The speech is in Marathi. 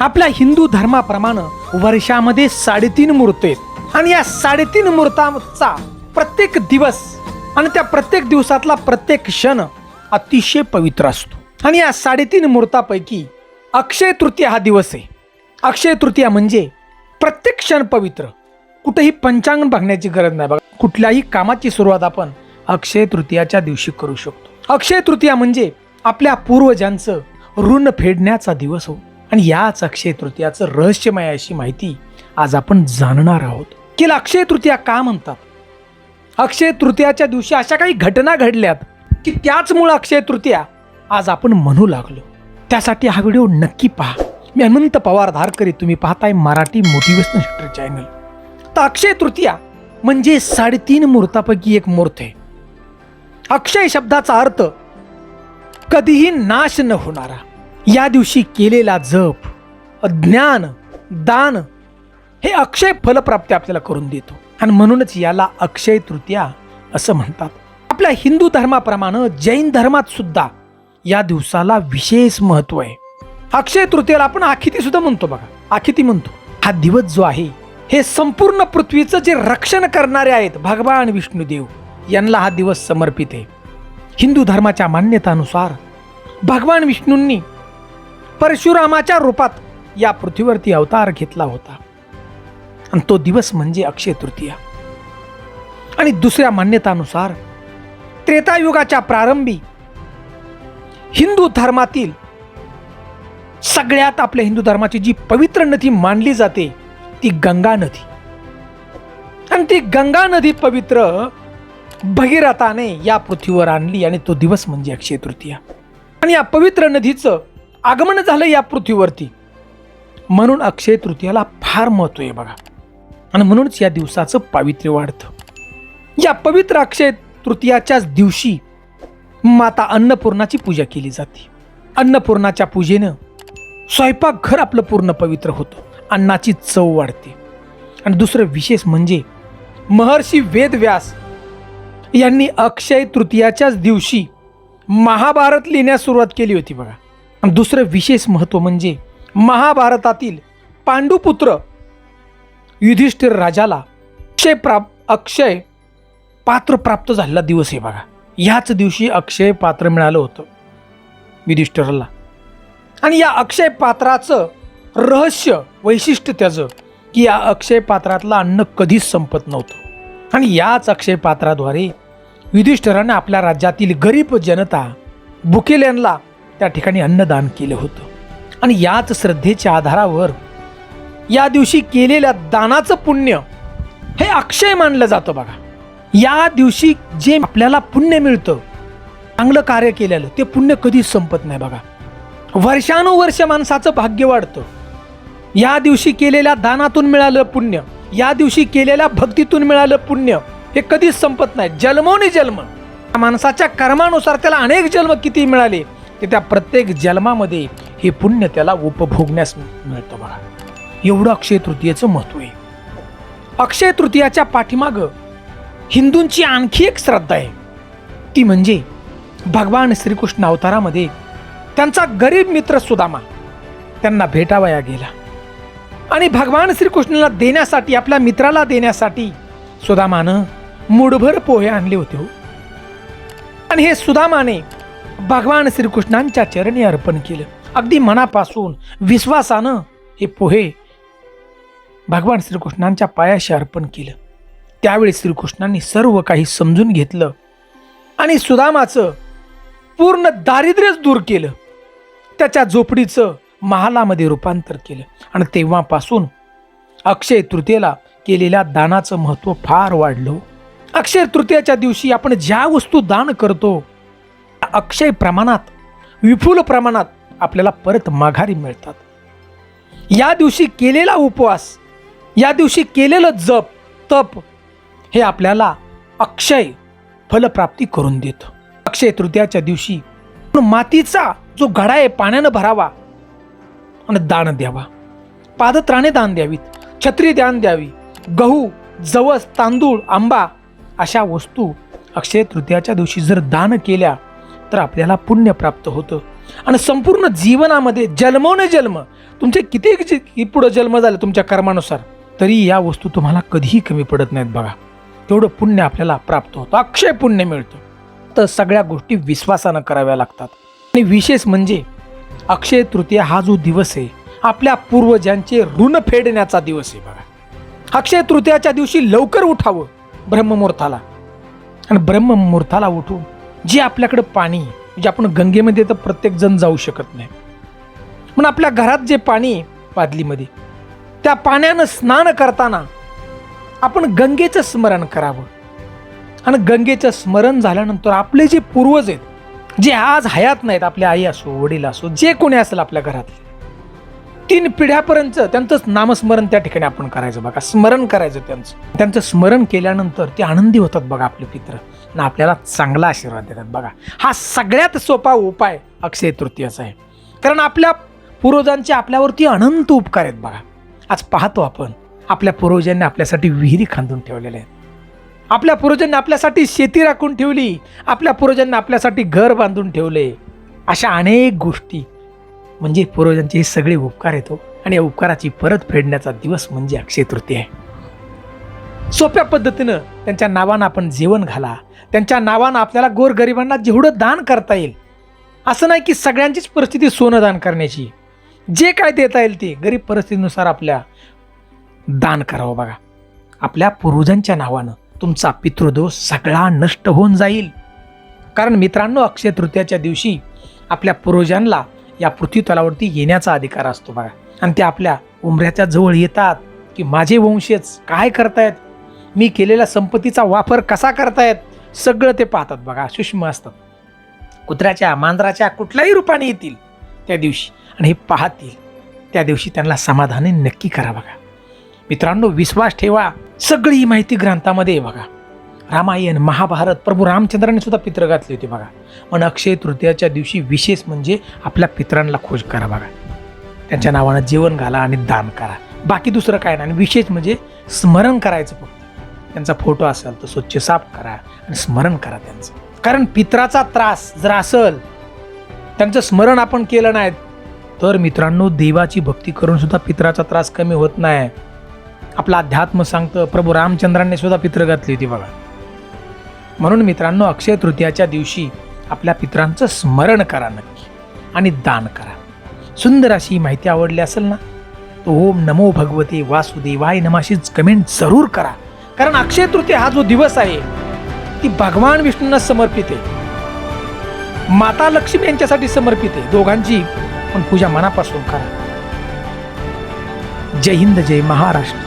आपल्या हिंदू धर्माप्रमाणे वर्षामध्ये साडेतीन मूर्त आहेत. आणि या साडेतीन मूर्तांचा प्रत्येक दिवस आणि त्या प्रत्येक दिवसातला प्रत्येक क्षण अतिशय पवित्र असतो. आणि या साडेतीन मूर्तापैकी अक्षय तृतीया हा दिवस आहे. अक्षय तृतीया म्हणजे प्रत्येक क्षण पवित्र. कुठेही पंचांग बघण्याची गरज नाही बघा. कुठल्याही कामाची सुरुवात आपण अक्षय तृतीयाच्या दिवशी करू शकतो. अक्षय तृतीया म्हणजे आपल्या पूर्वजांचं ऋण फेडण्याचा दिवस हो. आणि याच अक्षय तृतीयाचं रहस्यमय अशी माहिती आज आपण जाणणार आहोत. की अक्षय तृतीया का म्हणतात? अक्षय तृतीयाच्या दिवशी अशा काही घटना घडल्यात की त्याचमुळं अक्षय तृतीया आज आपण म्हणू लागलो. त्यासाठी हा व्हिडिओ नक्की पहा. मी अनंत पवार धारकरी तुम्ही पाहताय मराठी मोटिवेशनल सेक्टर चॅनल. तर अक्षय तृतीया म्हणजे साडेतीन मुहूर्तापैकी एक मुहूर्त आहे. अक्षय शब्दाचा अर्थ कधीही नाश न होणारा. या दिवशी केलेला जप ज्ञान दान हे अक्षय फलप्राप्ती आपल्याला करून देतो. आणि म्हणूनच याला अक्षय तृतीया असं म्हणतात. आपल्या हिंदू धर्माप्रमाणे जैन धर्मात सुद्धा या दिवसाला विशेष महत्त्व आहे. अक्षय तृतीयाला आपण आखिती सुद्धा म्हणतो बघा. आखिती म्हणतो. हा दिवस जो आहे हे संपूर्ण पृथ्वीचं जे रक्षण करणारे आहेत भगवान विष्णुदेव यांना हा दिवस समर्पित आहे. हिंदू धर्माच्या मान्यतानुसार भगवान विष्णूंनी परशुरामाच्या रूपात या पृथ्वीवरती अवतार घेतला होता. आणि तो दिवस म्हणजे अक्षय तृतीया. आणि दुसऱ्या मान्यतानुसार त्रेतायुगाच्या प्रारंभी हिंदू धर्मातील सगळ्यात आपल्या हिंदू धर्माची जी पवित्र नदी मानली जाते ती गंगा नदी. आणि ती गंगा नदी पवित्र भगीरथाने या पृथ्वीवर आणली आणि तो दिवस म्हणजे अक्षय तृतीया. आणि या पवित्र नदीचं आगमन झालं या पृथ्वीवरती. म्हणून अक्षय तृतीयाला फार महत्त्व आहे बघा. आणि म्हणूनच या दिवसाचं पावित्र्य वाढतं. या पवित्र अक्षय तृतीयाच्याच दिवशी माता अन्नपूर्णाची पूजा केली जाते. अन्नपूर्णाच्या पूजेनं स्वयंपाकघर आपलं पूर्ण पवित्र होतं. अन्नाची चव वाढते. आणि दुसरं विशेष म्हणजे महर्षी वेदव्यास यांनी अक्षय तृतीयाच्याच दिवशी महाभारत लिहिण्यास सुरुवात केली होती बघा. आणि दुसरं विशेष महत्त्व म्हणजे महाभारतातील पांडुपुत्र युधिष्ठिर राजाला अक्षय प्राप अक्षय पात्र प्राप्त झालेला दिवस आहे बघा. ह्याच दिवशी अक्षय पात्र मिळालं होतं युधिष्ठिरला. आणि या अक्षय पात्राचं रहस्य वैशिष्ट्य त्याचं की या अक्षय पात्रातलं अन्न कधीच संपत नव्हतं. आणि याच अक्षय पात्राद्वारे युधिष्ठिराने आपल्या राज्यातील गरीब जनता भुकेल्यांना त्या ठिकाणी अन्नदान केलं होतं. आणि याच श्रद्धेच्या आधारावर या दिवशी केलेल्या दानाचं पुण्य हे अक्षय मानलं जातं बघा. या दिवशी जे आपल्याला पुण्य मिळतं चांगलं कार्य केलेलं ते पुण्य कधीच संपत नाही बघा. वर्षानुवर्ष माणसाचं भाग्य वाढतं. या दिवशी केलेल्या दानातून मिळालं पुण्य या दिवशी केलेल्या भक्तीतून मिळालं पुण्य हे कधीच संपत नाही. जन्मोनी जन्म. माणसाच्या कर्मानुसार त्याला अनेक जन्म किती मिळाले? की त्या प्रत्येक जन्मामध्ये हे पुण्य त्याला उपभोगण्यास मिळतं बघा. एवढं अक्षय तृतीयेचं महत्त्व आहे. अक्षय तृतीयाच्या पाठीमागं हिंदूंची आणखी एक श्रद्धा आहे. ती म्हणजे भगवान श्रीकृष्ण अवतारामध्ये त्यांचा गरीब मित्र सुदामा. त्यांना भेटावया गेला. आणि भगवान श्रीकृष्णाला देण्यासाठी आपल्या मित्राला देण्यासाठी सुदामानं मुठभर पोहे आणले होते हो. आणि हे सुदामाने भगवान श्रीकृष्णांच्या चरणी अर्पण केलं. अगदी मनापासून विश्वासानं हे पोहे भगवान श्रीकृष्णांच्या पायाशी अर्पण केलं. त्यावेळी श्रीकृष्णांनी सर्व काही समजून घेतलं आणि सुदामाचं पूर्ण दारिद्र्यच दूर केलं. त्याच्या झोपडीचं महालामध्ये रूपांतर केलं आणि तेव्हापासून अक्षय तृतीयेला केलेल्या दानाचं महत्त्व फार वाढलं. अक्षय तृतीयाच्या दिवशी आपण ज्या वस्तू दान करतो अक्षय प्रमाणात विपुल प्रमाणात आपल्याला परत माघारी मिळतात. या दिवशी केलेला उपवास या दिवशी केलेलं जप तप हे आपल्याला अक्षय फलप्राप्ती करून देतं. अक्षय तृतीयाच्या दिवशी मातीचा जो घडा आहे पाण्यानं भरावा आणि दान द्यावा. पादत्राणे दान द्यावीत छत्री दान द्यावी गहू जवस तांदूळ आंबा अशा वस्तू अक्षय तृतीयाच्या दिवशी जर दान केल्या तर आपल्याला पुण्य प्राप्त होतं. आणि संपूर्ण जीवनामध्ये जन्म जन्म तुमचे किती पुढं जन्म झाले तुमच्या कर्मानुसार तरी या वस्तू तुम्हाला कधीही कमी पडत नाहीत बघा. तेवढं पुण्य आपल्याला प्राप्त होतं. अक्षय पुण्य मिळतं. तर सगळ्या गोष्टी विश्वासानं कराव्या लागतात. आणि विशेष म्हणजे अक्षय तृतीया हा जो दिवस आहे आपल्या पूर्वजांचे ऋण फेडण्याचा दिवस आहे बघा. अक्षय तृतीयाच्या दिवशी लवकर उठावं ब्रह्ममुहूर्ताला. आणि ब्रह्ममुहूर्ताला उठून जे आपल्याकडं पाणी म्हणजे आपण गंगेमध्ये तर प्रत्येकजण जाऊ शकत नाही. पण आपल्या घरात जे पाणी आहे त्या पाण्यानं स्नान करताना आपण गंगेचं स्मरण करावं. आणि गंगेचं स्मरण झाल्यानंतर आपले जे पूर्वज आहेत जे आज हयात नाहीत आपल्या आई असो वडील असो जे कोणी असेल आपल्या घरातले तीन पिढ्यापर्यंत त्यांचंच नामस्मरण त्या ठिकाणी आपण करायचं बघा. स्मरण करायचं त्यांचं. त्यांचं स्मरण केल्यानंतर ते आनंदी होतात बघा आपले पित्र. ना आपल्याला चांगला आशीर्वाद देतात बघा. हा सगळ्यात सोपा उपाय अक्षय तृतीयाचा आहे. कारण आपल्या पूर्वजांचे आपल्यावरती अनंत उपकार आहेत बघा. आज पाहतो आपण आपल्या पूर्वजांनी आपल्यासाठी विहिरी खांदून ठेवलेल्या आहेत. आपल्या पूर्वजांनी आपल्यासाठी शेती राखून ठेवली. आपल्या पूर्वजांनी आपल्यासाठी घर बांधून ठेवले. अशा अनेक गोष्टी म्हणजे पूर्वजांचे हे सगळे उपकार येतो हो. आणि या उपकाराची परत फेडण्याचा दिवस म्हणजे अक्षय तृतीय आहे. सोप्या पद्धतीनं त्यांच्या नावानं आपण जेवण घाला. त्यांच्या नावानं आपल्याला गोरगरिबांना जेवढं दान करता येईल. असं नाही की सगळ्यांचीच परिस्थिती सोनं दान करण्याची. जे काय देता येईल ते गरीब परिस्थितीनुसार आपल्या दान करावं बघा. आपल्या पूर्वजांच्या नावानं तुमचा पितृदोष सगळा नष्ट होऊन जाईल. कारण मित्रांनो अक्षय तृतीयाच्या दिवशी आपल्या पूर्वजांना या पृथ्वी तलावरती येण्याचा अधिकार असतो बघा. आणि ते आपल्या उमऱ्याच्या जवळ येतात की माझे वंशज काय करतायत? मी केलेल्या संपत्तीचा वापर कसा करतायत? सगळं ते पाहतात बघा सूक्ष्म असतात. कुत्र्याच्या मांजराच्या कुठल्याही रूपाने येतील त्या दिवशी आणि हे पाहतील. त्या दिवशी त्यांना समाधाने नक्की करा बघा. मित्रांनो विश्वास ठेवा. सगळी ही माहिती ग्रंथामध्ये बघा. रामायण महाभारत प्रभू रामचंद्राने सुद्धा पित्र घातले होते बघा. पण अक्षय तृतीयाच्या दिवशी विशेष म्हणजे आपल्या पित्रांना खोज करा बघा. त्यांच्या नावानं जेवण घाला आणि दान करा. बाकी दुसरं काय नाही. आणि विशेष म्हणजे स्मरण करायचं फक्त. त्यांचा फोटो असेल तर स्वच्छ साफ करा आणि स्मरण करा त्यांचं. कारण पित्राचा त्रास जर असेल त्यांचं स्मरण आपण केलं नाही तर मित्रांनो देवाची भक्ती करून सुद्धा पित्राचा त्रास कमी होत नाही. आपला अध्यात्म सांगतं प्रभू रामचंद्रांनी सुद्धा पित्र घातली होती बघा. म्हणून मित्रांनो अक्षय तृतीयाच्या दिवशी आपल्या पित्रांचं स्मरण करा नक्की आणि दान करा. सुंदर अशी माहिती आवडली असेल ना तो ओम नमो भगवते वासुदेवाय नमाशीच कमेंट जरूर करा. कारण अक्षय तृतीया हा जो दिवस आहे ती भगवान विष्णूंना समर्पित आहे. माता लक्ष्मी यांच्यासाठी समर्पित आहे. दोघांची पण पूजा मनापासून करा. जय हिंद जय महाराष्ट्र.